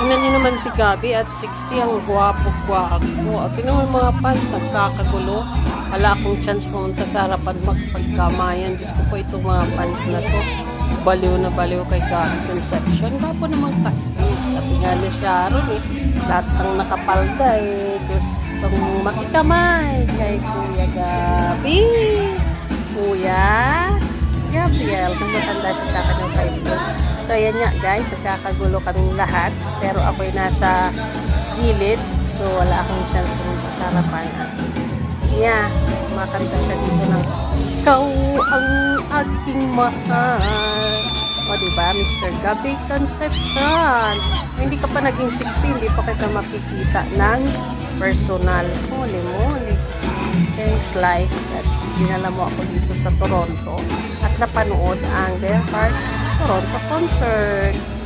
Tingnan niyo naman si Gabi at 60 ang gwapo-gwapo. At tingnan mo mga fans, nagkakagulo. Wala akong chance pumunta sa harapan magpagkamayan. Diyos ko po itong mga fans na to. Baliw na baliw kay Gabi Conception. Gapo naman kasi. Sabi nga ni Sharon eh, lahat ng nakapalda eh. Gustong makikamay kay Kuya Gabi. Kuya Gabriel, kung matanda siya sa akin yung 5 years. So, ayan nga guys, nagkakagulo kaming lahat. Pero ako'y nasa gilid. So, wala akong pumunta sa harapan. At, yeah, makanta siya dito ng Ikaw ang aking mahal. O, diba, Mr. Gabi Concepcion. Kung hindi ka pa naging 16, hindi pa kita makikita ng personal. Holy moly. Thanks life at dinala mo ako dito sa Toronto at napanood ang their Toronto concert